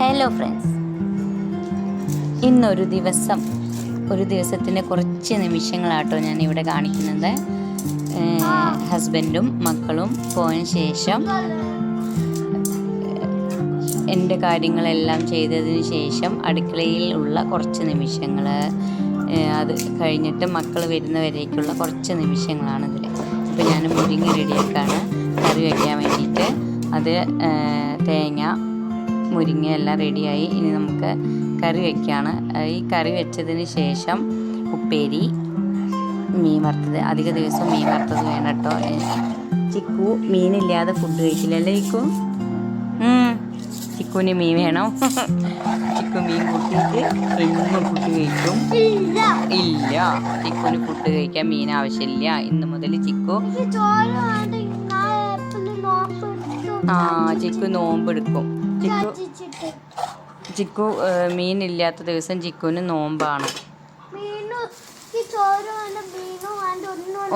Hello friends ഇന്നൊരു ദിവസം ഒരു ദിവസത്തിന്റെ കുറച്ച് നിമിഷങ്ങളാട്ടോ ഞാൻ ഇവിടെ കാണിക്കുന്നത് ഹസ്ബൻഡും മക്കളും പോയതിന് ശേഷം എന്റെ കാര്യങ്ങളെല്ലാം ചെയ്തതിന് ശേഷം അടുക്കളയിൽ ഉള്ള കുറച്ച് നിമിഷങ്ങൾ അത് കഴിഞ്ഞിട്ട് മക്കൾ വരുന്നവരേക്കുള്ള കുറച്ച് നിമിഷങ്ങളാണ് ഇതിൽ ഇപ്പോൾ ഞാൻ മുരിങ്ങി റെഡിയാക്കാണ്. കറി വയ്ക്കാൻ വേണ്ടിയിട്ട്. അത് തേങ്ങ മുരിങ്ങ എല്ലാം റെഡിയായി. ഇനി നമുക്ക് കറി വയ്ക്കുകയാണ് ഈ കറി വെച്ചതിന് ശേഷം ഉപ്പേരി മീൻ വറുത്തത്. അധിക ദിവസം മീൻ വറുത്തത് വേണം കേട്ടോ. ചിക്കു മീനില്ലാതെ ഫുഡ് കഴിക്കില്ലല്ലേ ചിക്കു. ചിക്കുവിന് മീൻ വേണം. ചിക്കു മീൻ കൂട്ടിയിട്ട് എന്നും ഫുഡ് കഴിക്കും. ഇല്ല. ചിക്കുവിന് ഫുഡ് കഴിക്കാൻ മീൻ ആവശ്യമില്ല. ഇന്ന് മുതൽ ചിക്കു ആ ചിക്കു നോമ്പെടുക്കും ചിക്കു ജിക്കു. ഏഹ്, മീനില്ലാത്ത ദിവസം ചിക്കുവിന് നോമ്പാണ്.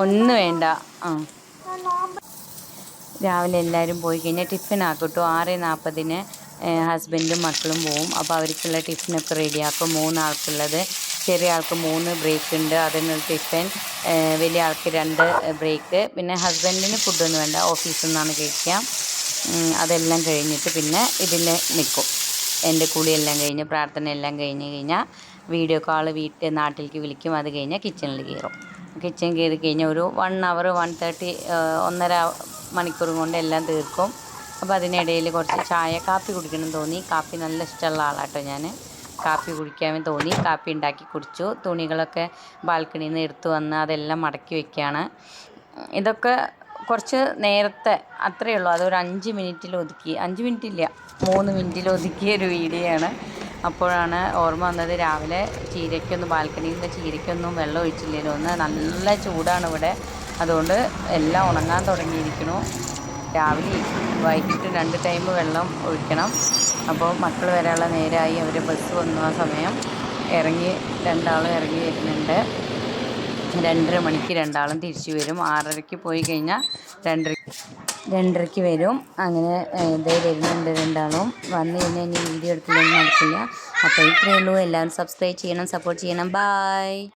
ഒന്ന് വേണ്ട. ആ. രാവിലെ എല്ലാവരും പോയി കഴിഞ്ഞാൽ ടിഫിൻ ആക്കട്ടോ. ആറ് നാൽപ്പതിന് ഹസ്ബൻഡും മക്കളും പോവും. അപ്പോൾ അവർക്കുള്ള ടിഫിനൊക്കെ റെഡിയാക്കും മൂന്നാൾക്കുള്ളത് ചെറിയ ആൾക്ക് മൂന്ന് ബ്രേക്ക് ഉണ്ട്. അതിനുള്ള ടിഫിൻ വലിയ ആൾക്ക് രണ്ട് ബ്രേക്ക് പിന്നെ ഹസ്ബൻഡിന് ഫുഡൊന്നും വേണ്ട. ഓഫീസിൽ നിന്നാണ് കഴിക്കുക ഉം, അതെല്ലാം കഴിഞ്ഞിട്ട് പിന്നെ ഇതിൽ നിൽക്കും. എന്റെ കുളിയെല്ലാം കഴിഞ്ഞ് പ്രാർത്ഥന എല്ലാം കഴിഞ്ഞ് കഴിഞ്ഞാൽ വീഡിയോ കോൾ വീട്ടിൽ നാട്ടിലേക്ക് വിളിക്കും. അത് കഴിഞ്ഞാൽ കിച്ചണിൽ കയറും. കിച്ചൺ കയറി കഴിഞ്ഞാൽ ഒരു വൺ അവർ വൺ തേർട്ടി ഒന്നര മണിക്കൂർ കൊണ്ട് എല്ലാം തീർക്കും. അപ്പോൾ അതിനിടയിൽ കുറച്ച് ചായ കാപ്പി കുടിക്കണം തോന്നി. കാപ്പി നല്ല ഇഷ്ടമുള്ള ആളാട്ടോ ഞാൻ കാപ്പി കുടിക്കാൻ തോന്നി. കാപ്പി ഉണ്ടാക്കി കുടിച്ചു. തുണികളൊക്കെ ബാൽക്കണിയിൽ നിന്ന് എടുത്തു വന്ന് അതെല്ലാം മടക്കി വെക്കുകയാണ് ഇതൊക്കെ കുറച്ച് നേരത്തെ അത്രയേ ഉള്ളൂ. അതൊരു അഞ്ച് മിനിറ്റിൽ ഒതുക്കി. അഞ്ച് മിനിറ്റ് ഇല്ല മൂന്ന് മിനിറ്റിൽ ഒതുക്കിയ ഒരു വീഡിയോ ആണ് അപ്പോഴാണ് ഓർമ്മ വന്നത് രാവിലെ ചീരയ്ക്കൊന്നും ബാൽക്കണിയിൽ നിന്ന് ചീരയ്ക്കൊന്നും വെള്ളം ഒഴിച്ചില്ലല്ലോ ഒന്ന് നല്ല ചൂടാണ് ഇവിടെ. അതുകൊണ്ട് എല്ലാം ഉണങ്ങാൻ തുടങ്ങിയിരിക്കണു രാവിലെ വൈകിട്ട് രണ്ട് ടൈം വെള്ളം ഒഴിക്കണം. അപ്പോൾ മക്കൾ വരാനുള്ള നേരമായി അവർ ബസ് വന്നു ആ സമയം. ഇറങ്ങി രണ്ടാളും ഇറങ്ങി വരുന്നുണ്ട്. രണ്ടര മണിക്ക് രണ്ടാളും തിരിച്ചു വരും. ആറരയ്ക്ക് പോയി കഴിഞ്ഞാൽ രണ്ടര രണ്ടരയ്ക്ക് വരും. അങ്ങനെ ഇതേ വരുന്നുണ്ട് രണ്ടാളും. വന്നു കഴിഞ്ഞാൽ ഇനി വീഡിയോ എടുക്കില്ലെങ്കിൽ നടക്കില്ല. അപ്പോൾ ഇത്രയേ ഉള്ളൂ. എല്ലാവരും സബ്സ്ക്രൈബ് ചെയ്യണം സപ്പോർട്ട് ചെയ്യണം. ബായ്